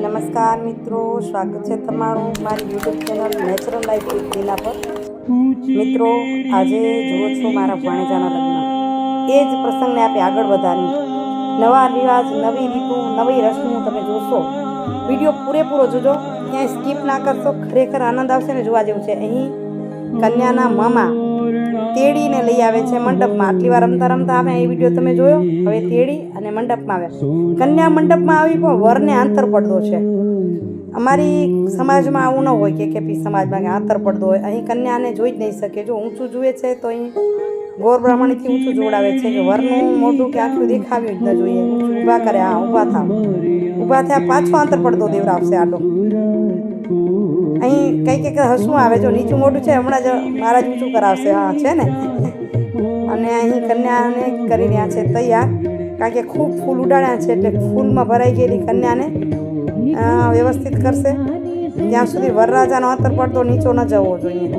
નમસ્કાર મિત્રો, સ્વાગત છે તમારું મારી YouTube channel natural life with Leela પર. મિત્રો, આજે જુઓ છો મારા ભાણેજાના લગ્ન. એ જ પ્રસંગને આપણે આગળ વધારી નવા રિવાજ, નવી રીતુ, નવી રસમો તમે જોશો. વીડિયો પૂરેપૂરો જોજો. ક્યાંય સ્કીપ ના કરશો. ખરેખર આનંદ આવશે ને જોવા જેવું છે. અહીં કન્યાના મામા તેડીને લઈ આવે છે મંડપમાં. આટલી વાર રમતા રમતા આવે એ વીડિયો તમે જોયો? હવે તેડી અને મંડપમાં આવે. કન્યા મંડપમાં આવી પણ વરને આંતર પડદો છે. અમારી સમાજમાં આવું ન હોય કે કેપી સમાજમાં કે આંતર પડદો હોય. અહીં કન્યાને જોઈ જ નહીં શકે. જો ઊંચું જુએ છે તો અહીં ગોર બ્રાહ્મણીથી ઊંચું જોડાવે છે કે વરનું મોઢું કે આખું દેખાવ્યું જ ન જોઈએ. ઊભા કરે, હા, ઊભા થા. ઊભા થયા પાછો આંતર પડદો દેવરાવશે આડો. અહીં કંઈક કંઈક હસવું આવે. જો નીચું મોટું છે, હમણાં જ મારા જ ઊંચું કરાવશે. હા, છે ને? અને અહીં કન્યાને કરી રહ્યા છે તૈયાર. કારણ કે ખૂબ ફૂલ ઉડાડ્યા છે એટલે ફૂલમાં ભરાઈ ગયેલી કન્યાને વ્યવસ્થિત કરશે. ત્યાં સુધી વરરાજાનો અંતર પડતો નીચો ન જવો જોઈએ.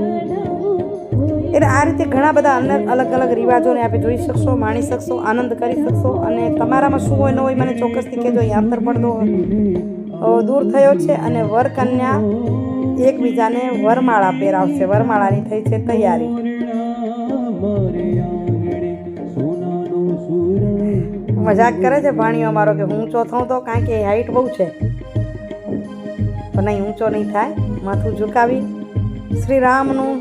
એટલે આ રીતે ઘણા બધા અલગ અલગ અલગ રિવાજોને આપણે જોઈ શકશો, માણી શકશો, આનંદ કરી શકશો અને તમારામાં શું હોય ન હોય મને ચોક્કસથી કહેજો, અહીં અંતર પડતો દૂર થયો છે અને વર કન્યા એકબીજાને વરમાળા પહેરાવશે. વરમાળાની થઈ છે તૈયારી. મજાક કરે છે ભાણીઓ અમારો કે હું ઊંચો થઉં તો કારણ કે હાઈટ બહુ છે. પણ નહીં, ઊંચો નહીં થાય. માથું ઝુકાવી શ્રી રામનું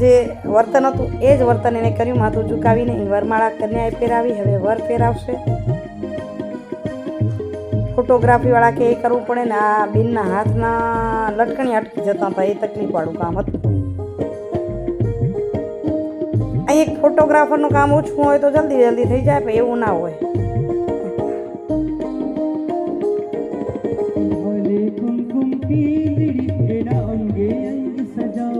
જે વર્તન હતું એ જ વર્તન એને કર્યું. માથું ઝુકાવીને એ વરમાળા કન્યાએ પહેરાવી. હવે વર પહેરાવશે. ફોટોગ્રાફીવાળા કે એ કરવું પડે ને આ બિનના હાથના લટકણી અટકી જતા હતા એ તકલીફવાળું કામ હતું. અહીં એક ફોટોગ્રાફરનું કામ ઓછું હોય તો જલ્દી જલ્દી થઈ જાય, પણ એવું ના હોય.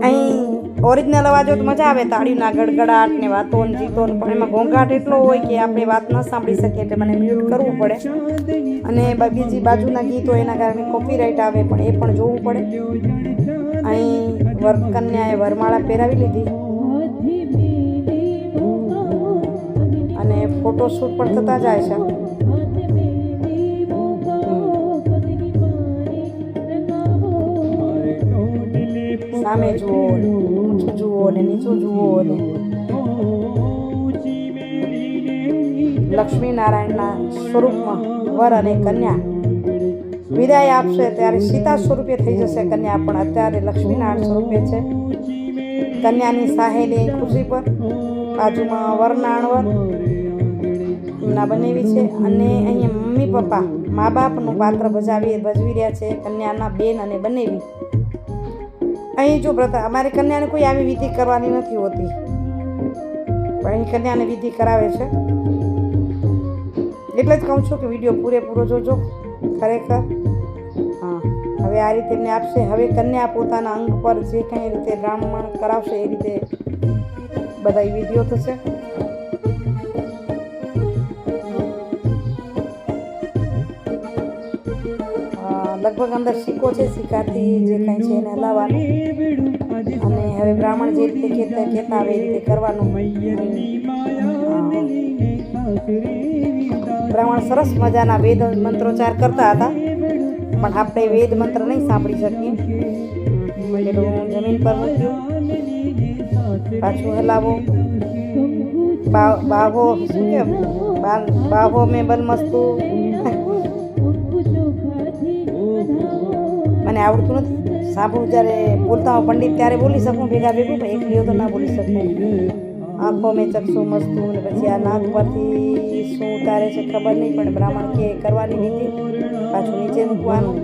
અહીં ઓરિજિનલ અવાજો તો મજા આવે તાળીના ગડગડાટ ને વાતો ને જીતો ને પણ એમાં ઘોંઘાટ એટલો હોય કે આપણે વાત ન સાંભળી શકીએ એટલે મને મ્યુટ કરવું પડે. અને બીજી બાજુના ગીતો એના કારણે કોપીરાઇટ આવે, પણ એ પણ જોવું પડે. અહીં વર કન્યાએ વરમાળા પહેરાવી લીધી. ફોટોશૂટ પણ થતા જાય છે. સામે જુઓ ઊંચું જુઓ ને નીચું જુઓ ને લક્ષ્મીનારાયણના સ્વરૂપમાં વર અને કન્યા. વિદાય આપશે ત્યારે સીતા સ્વરૂપે થઈ જશે, કન્યા પણ અત્યારે લક્ષ્મીનારાયણ સ્વરૂપે છે. કન્યાની સાહેલી ખુરશી પર, બાજુમાં વરનાણવર ના બનેવી છે અને અહીંયા મમ્મી, પપ્પા, મા બાપનું પાત્ર ભજાવી ભજવી રહ્યા છે, કન્યાના બેન અને બનેવી. અહીં જો પ્રથા, અમારી કન્યાને કોઈ આવી વિધિ કરવાની નથી હોતી. પણ અહીં કન્યાને વિધિ કરાવે છે. એટલે જ કહું છું કે વીડિયો પૂરેપૂરો જોજો, ખરેખર. હા, હવે આ રીતે એમને આપશે. હવે કન્યા પોતાના અંગ પર જે કંઈ રીતે બ્રાહ્મણ કરાવશે એ રીતે બધા વિધિઓ થશે. લગભગ અંદર સિક્કો છે, સિક્કાથી જે કંઈ છે એને હલાવવાનું. અને હવે બ્રાહ્મણ જે રીતે ખેતા ખેતા આવે એ રીતે કરવાનું. બ્રાહ્મણ સરસ મજાના વેદ મંત્રોચ્ચાર કરતા હતા. પણ આપણે વેદ મંત્ર નહીં સાંભળી શકીએ. જમીન પર પાછું હલાવો. બાહો, શું કે બાહો મેં બનમસ્તુ. મને આવડતું નથી. સાંભળું જ્યારે બોલતા હું પંડિત ત્યારે બોલી શકું, ભેગા ભેગું, પણ એકલીઓ તો ના બોલી શકું. આંખો મેં ચક્ષુ મસ્તું ને પછી આ નાક પરથી શું ઉતારે છે ખબર નહીં, પણ બ્રાહ્મણ કે કરવાની નીતિ. પાછું નીચે મૂકવાનું.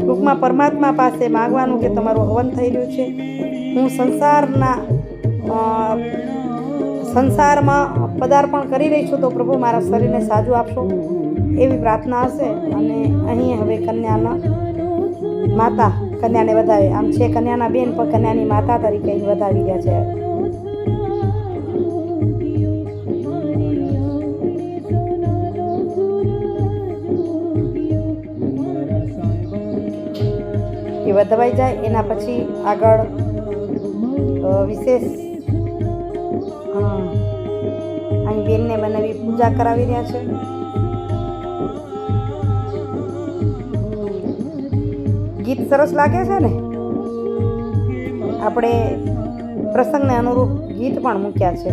ટૂંકમાં પરમાત્મા પાસે માગવાનું કે તમારું હવન થઈ રહ્યું છે. હું સંસારના સંસારમાં પદાર્પણ કરી રહી છું તો પ્રભુ મારા શરીરને સાજુ આપશો. એવી પ્રાર્થના હશે અને અહીં હવે કન્યાના માતા કન્યાને વધાવે. આમ છે કન્યાના બેન, પણ કન્યાની માતા તરીકે વધાવી રહ્યા છે. એ વધવાઈ જાય. એના પછી આગળ વિશેષ અહીં બેનને બનાવી પૂજા કરાવી રહ્યા છે. ગીત સરસ લાગે છે ને? આપણે પ્રસંગને અનુરૂપ ગીત પણ મૂક્યા છે.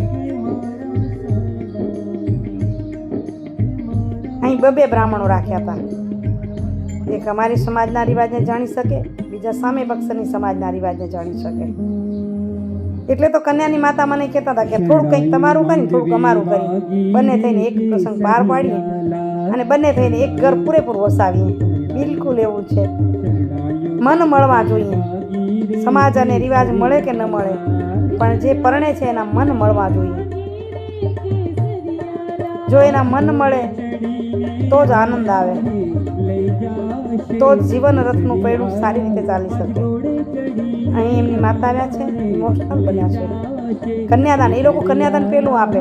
અહીં બબે બ્રાહ્મણો રાખ્યા હતા. એક અમારી સમાજના રિવાજને જાણી શકે, બીજા સામે પક્ષની સમાજના રિવાજને જાણી શકે. એટલે તો કન્યાની માતા મને કહેતા હતા કે થોડું કંઈક તમારું કરીને, થોડુંક અમારું કરી બંને થઈને એક પ્રસંગ બહાર પાડીએ અને બંને થઈને એક ઘર પૂરેપૂરું વસાવીએ. બિલકુલ એવું છે. મન મળવા જોઈએ. સમાજ અને રિવાજ મળે કે ન મળે, પણ જે પરણે છે એના મન મળવા જોઈએ. જો એના મન મળે, તો જ આનંદ આવે. તો જ જીવન રથનું પૈડું સારી રીતે ચાલી શકે. અહીં એમની માતા આવ્યા છે ઇમોશનલ બન્યા છે. કન્યાદાન, એ લોકો કન્યાદાન પહેલું આપે.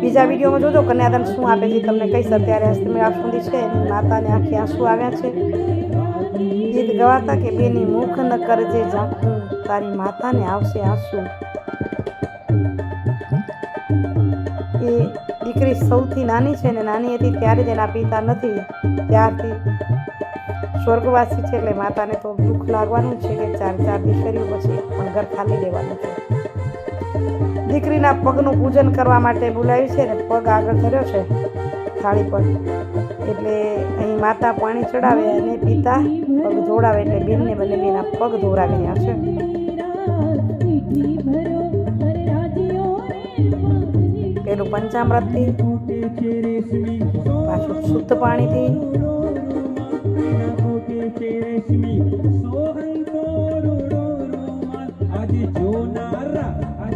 બીજા વિડીયોમાં જોજો કન્યાદાન શું આપે છે, તમને કહીશ અત્યારે હસ્તમેળાપ સુધી છે એની માતાને આંખે આંસુ આવ્યા છે. ગીત ગવાતા કે બેની મુખ ન કરજે ઝાંખું, તારી માતાને આવશે આંસુ. એ દીકરી સૌથી નાની છે ને નાની હતી, ત્યારે જ એના પિતા નથી, ત્યારથી સ્વર્ગવાસી છે એટલે માતાને તો દુઃખ લાગવાનું છે કે ચાર ચાર દીકરીઓ પછી પણ ઘર ખાલી દેવાનું છે દીકરીના પગનું પૂજન કરવા માટે બોલાવી છે ને પગ આગળ ધર્યો છે, થાળી પર. એટલે અહીં માતા પાણી ચડાવે અને પિતા પગ ધોડાવે એટલે બેનને બંને બેના પગ ધોરાવી છે. પેલું પંચામૃતથી પાછું શુદ્ધ પાણીથી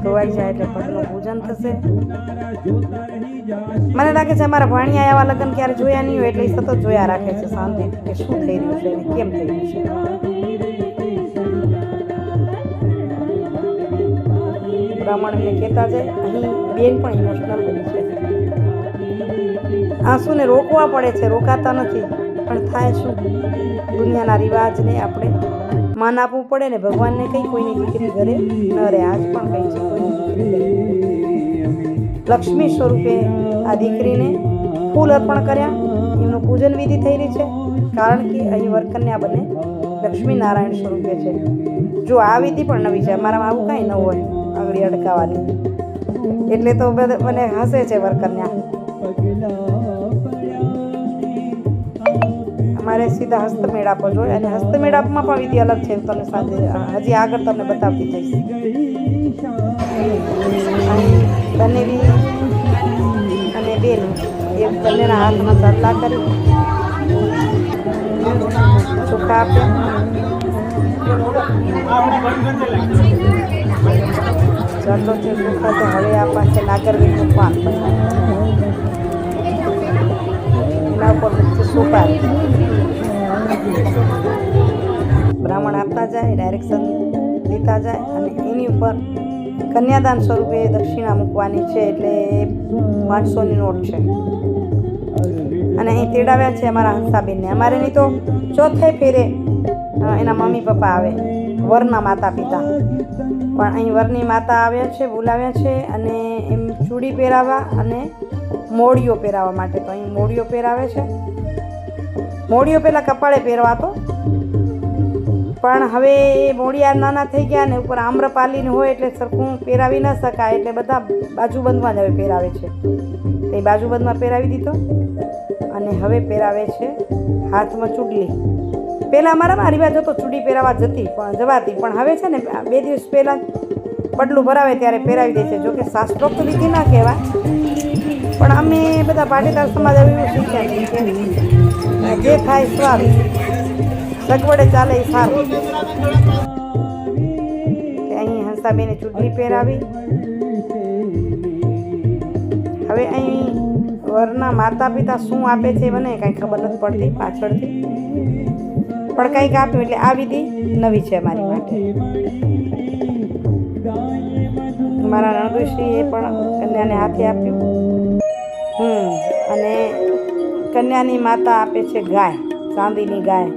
ધોવાઈ જાય એટલે પગનું પૂજન થશે. મને લાગે છે અમારા ભાણિયા એવા લગ્ન ક્યારે જોયા નહીં હોય એટલે સતત જોયા રાખે છે શાંતિ કે શું થઈ રહ્યું છે કેમ થઈ રહ્યું છે? બ્રાહ્મણને કહેતા જાય અહીં બેન પણ ઇમોશનલ બની છે. આંસુને રોકવા પડે છે રોકાતા નથી. પણ થાય શું દુનિયાના રિવાજને આપણે માન આપવું પડે ને ભગવાનને કંઈ કોઈની દીકરી ઘરે ન રહે. આજ પણ કંઈ છે લક્ષ્મી સ્વરૂપે આ દીકરીને ફૂલ અર્પણ કર્યા. એમનું પૂજન વિધિ થઈ રહી છે. કારણ કે અહીં વરકન્યા બને લક્ષ્મી નારાયણ સ્વરૂપે છે. જો આ વિધિ પણ નવી છે, અમારામાં આવું કાંઈ ન હોય, આંગળી અડકાવાની. એટલે તો બધા મને હસે છે વરકન્યા. અમારે સીધા હસ્તમેળાપ જ હોય અને હસ્તમેળાપમાં પણ વિધિ અલગ છે તમને સાંજે હજી આગળ તમને બતાવતી જઈશ. બનેવી અને બેન એ બંનેના હાથમાં સદલા કરી, ચોખા આપ્યા ચાલો છે, ચોખા તો હવે આપવા છે નાગરવી પાન. એના બ્રાહ્મણ આપતા જાય ડાયરેક્શન લેતા જાય અને એની ઉપર કન્યાદાન સ્વરૂપે દક્ષિણા મૂકવાની છે એટલે પાંચસોની નોટ છે. અને અહીં તેડાવ્યા છે અમારા હંસાબેનને. અમારે નહીં તો ચોથે ફેરે એના મમ્મી પપ્પા આવે, વરના માતા પિતા. પણ અહીં વરની માતા આવ્યા છે, બોલાવ્યા છે અને એમ ચૂડી પહેરાવવા અને મોડીઓ પહેરાવવા માટે તો અહીં મોડીઓ પહેરાવે છે. મોડીઓ પહેલાં કપાળે પહેરવાતો. પણ હવે એ મોડિયા નાના થઈ ગયા ને ઉપર આમ્રપાલીને હોય એટલે સરખું પહેરાવી ન શકાય એટલે બધા બાજુબંધમાં જ હવે પહેરાવે છે. તે બાજુબંધમાં પહેરાવી દીધો અને હવે પહેરાવે છે હાથમાં ચૂડલી. પહેલાં અમારામાં રિવાજ હતો ચૂડી પહેરાવા જતી પણ જવાતી. પણ હવે છે ને બે દિવસ પહેલાં પડલું ભરાવે ત્યારે પહેરાવી દે છે. જોકે શાસ્ત્રોક્ત વિધિ ના કહેવાય. પણ અમે બધા પાટીદાર સમાજ એવું શીખ્યા જે થાય સારું સગવડે ચાલે એ સારું. અહીં હંસાબેને ચૂંટણી પહેરાવી. હવે અહીં વરના માતા પિતા શું આપે છે મને કાંઈ ખબર નથી પડતી પાછળથી. પણ કંઈક આપ્યું એટલે આ વિધિ નવી છે મારી માટે. મારા નણદુશ્રીએ પણ કન્યાને હાથે આપ્યું. હમ અને કન્યાની માતા આપે છે ગાય ચાંદીની ગાય.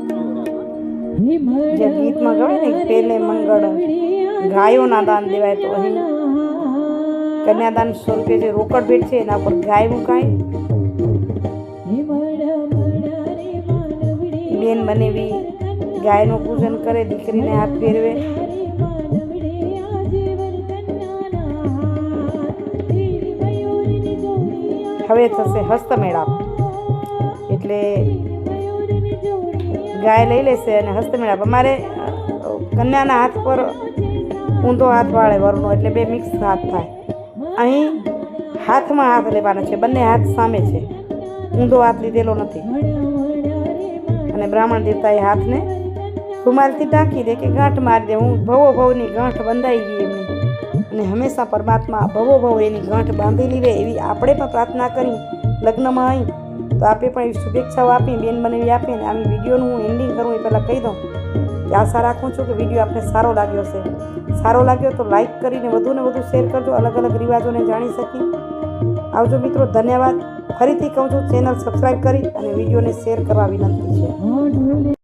જે ગીતમાં ગમે ને પેલે મંગળ ગાયોના દાન દેવાય તો અહીં કન્યાદાન સ્વરૂપે જે રોકડ ભેટ છે એના ઉપર ગાય મુકાય. બેન બનેવી ગાયનું પૂજન કરે દીકરીને હાથ ફેરવે. હવે થશે હસ્તમેળાપ એટલે ગાય લઈ લેશે અને હસ્તમેળાપ અમારે કન્યાના હાથ પર ઊંધો હાથ વાળે વરનો, એટલે બે મિક્સ હાથ થાય. અહીં હાથમાં હાથ લેવાનો છે. બંને હાથ સામે છે. ઊંધો હાથ લીધેલો નથી. અને બ્રાહ્મણ દેવતાએ હાથને રૂમાલથી ઢાંકી દે કે ગાંઠ મારી દે. હું ભવો ભવની ગાંઠ બંધાઈ ગઈ અને હંમેશા પરમાત્મા ભવો ભવ એની ગાંઠ બાંધેલી રહે એવી આપણે પણ પ્રાર્થના કરી, લગ્નમાં આવી. તો આપણે પણ એવી શુભેચ્છાઓ આપી, બેન બનેવી આપી અને આવી વિડીયોનું હું એન્ડિંગ કરું એ પહેલાં કહી દઉં. કે આશા રાખું છું કે વીડિયો આપને સારો લાગ્યો છે સારો લાગ્યો તો લાઈક કરીને વધુને વધુ શેર કરજો, અલગ અલગ રિવાજોને જાણી શકી. આવજો મિત્રો, ધન્યવાદ. ફરીથી કહું છું ચેનલ સબસ્ક્રાઈબ કરી અને વિડીયોને શેર કરવા વિનંતી છે.